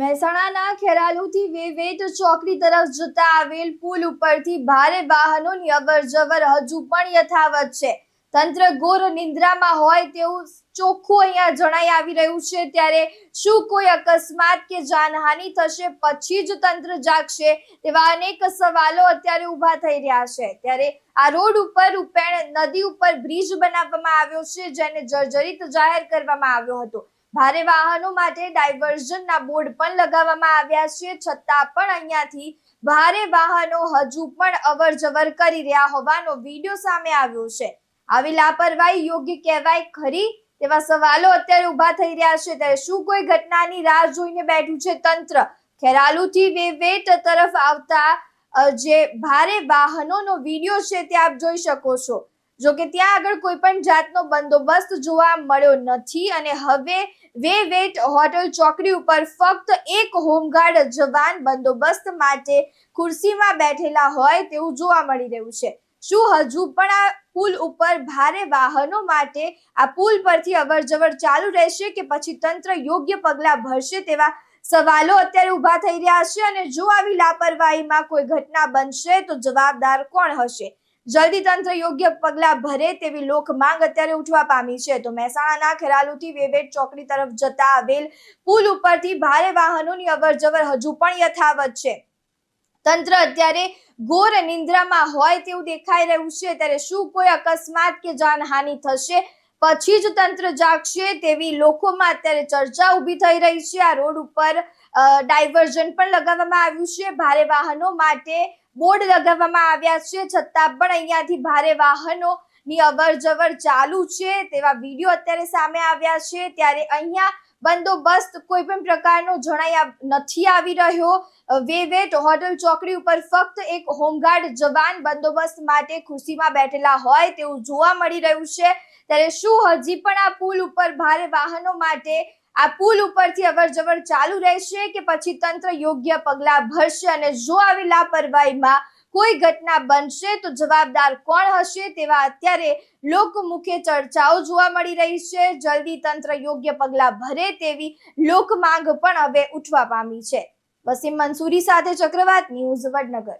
મહેસાણાના ખેરાલુથી વેવેટ ચોકડી તરફ જતા આવેલ પુલ ઉપરથી ભારે વાહનોની અવરજવર હજુ પણ યથાવત છે. તંત્ર ઘોર નિંદ્રામાં હોય તેવું ચોખ્ખું અહીંયા જણાઈ આવી રહ્યું છે. ત્યારે શું કોઈ અકસ્માત કે જાનહાનિ થશે પછી જ તંત્ર જાગશે તેવા અનેક સવાલો અત્યારે ઊભા થઈ રહ્યા છે. ત્યારે આ રોડ ઉપર ઉપેણ નદી ઉપર બ્રિજ બનાવવામાં આવ્યો છે, જેને જર્જરિત જાહેર કરવામાં આવ્યો હતો. ભારે વાહનો માટે ડાયવર્ઝનના બોર્ડ પણ લગાવવામાં આવ્યા છે. છતાં પણ અહીંયાથી ભારે વાહનો હજુ પણ અવર જવર કરી રહ્યા હોવાનો વીડિયો સામે આવ્યો છે. આવી લાપરવાહી યોગ્ય કહેવાય ખરી? તેવા સવાલો અત્યારે ઊભા થઈ રહ્યા છે. ત્યારે શું કોઈ ઘટનાની રાહ જોઈને બેઠું છે તંત્ર? ખેરાલુથી વેવેટ તરફ આવતા જે ભારે વાહનોનો વીડિયો છે તે આપ જોઈ શકો છો. જો કે ત્યાં આગળ કોઈ પણ જાતનો બંદોબસ્ત જોવા મળ્યો નથી અને હવે વે વેટ હોટલ ચોકડી ઉપર ફક્ત એક હોમગાર્ડ જવાન બંદોબસ્ત માટે ખુરશીમાં બેઠેલા હોય તેવું જોવા મળી રહ્યું છે. શું હજુ પણ આ પુલ ઉપર ભારે વાહનો માટે આ પુલ પરથી અવરજવર ચાલુ રહેશે કે પછી તંત્ર યોગ્ય પગલાં ભરશે તેવા સવાલો અત્યારે ઊભા થઈ રહ્યા છે અને જો આવી લાપરવાહીમાં કોઈ ઘટના બનશે તો જવાબદાર કોણ હશે? જલ્દી તંત્ર યોગ્ય પગલાં ભરે તેવી લોક માંગ અત્યારે ઉઠવા પામી છે. તો મહેસાણાના ખેરાલુથી વેવેટ ચોકડી તરફ જતા આવેલ પુલ ઉપરથી ભારે વાહનોની અવરજવર હજુ પણ યથાવત છે. તંત્ર અત્યારે ઘોર નિંદ્રામાં હોય તેવું દેખાઈ રહ્યું છે. ત્યારે શું કોઈ અકસ્માત કે જાનહાનિ થશે? પછી જ તંત્ર જાગશે તેવી લોકોમાં અત્યારે ચર્ચા ઊભી થઈ રહી છે. આ રોડ ઉપર ડાયવર્ઝન પણ લગાવવામાં આવ્યું છે. ભારે વાહનો માટે બોર્ડ લગાવવામાં આવ્યા છે. છતાં પણ અહીંયાથી ભારે વાહનો ની અવર જવર ચાલુ છે. તેવા વીડિયો અત્યારે સામે આવ્યા છે. ત્યારે અહીંયા બંદોબસ્ત કોઈ પણ પ્રકારનો જણાય નથી આવી રહ્યો. વેવેટ હોટલ ચોકડી ઉપર ફક્ત એક હોમગાર્ડ જવાન બંદોબસ્ત માટે ખુરશીમાં બેઠેલા હોય તેવું જોવા મળી રહ્યું છે. ત્યારે શું હજી પણ આ પુલ ઉપર ભારે વાહનો માટે આ પુલ ઉપરથી અવર જવર ચાલુ રહેશે કે પછી તંત્ર યોગ્ય પગલાં ભરશે અને જો આવી લાપરવાહીમાં કોઈ ઘટના બનશે તો જવાબદાર કોણ હશે તેવા અત્યારે લોકમુખે ચર્ચાઓ જોવા મળી રહી છે. જલ્દી તંત્ર યોગ્ય પગલાં ભરે તેવી લોક માંગ પણ હવે ઉઠવા પામી છે. વસીમ મંસૂરી સાથે ચક્રવાત ન્યૂઝ વડનગર.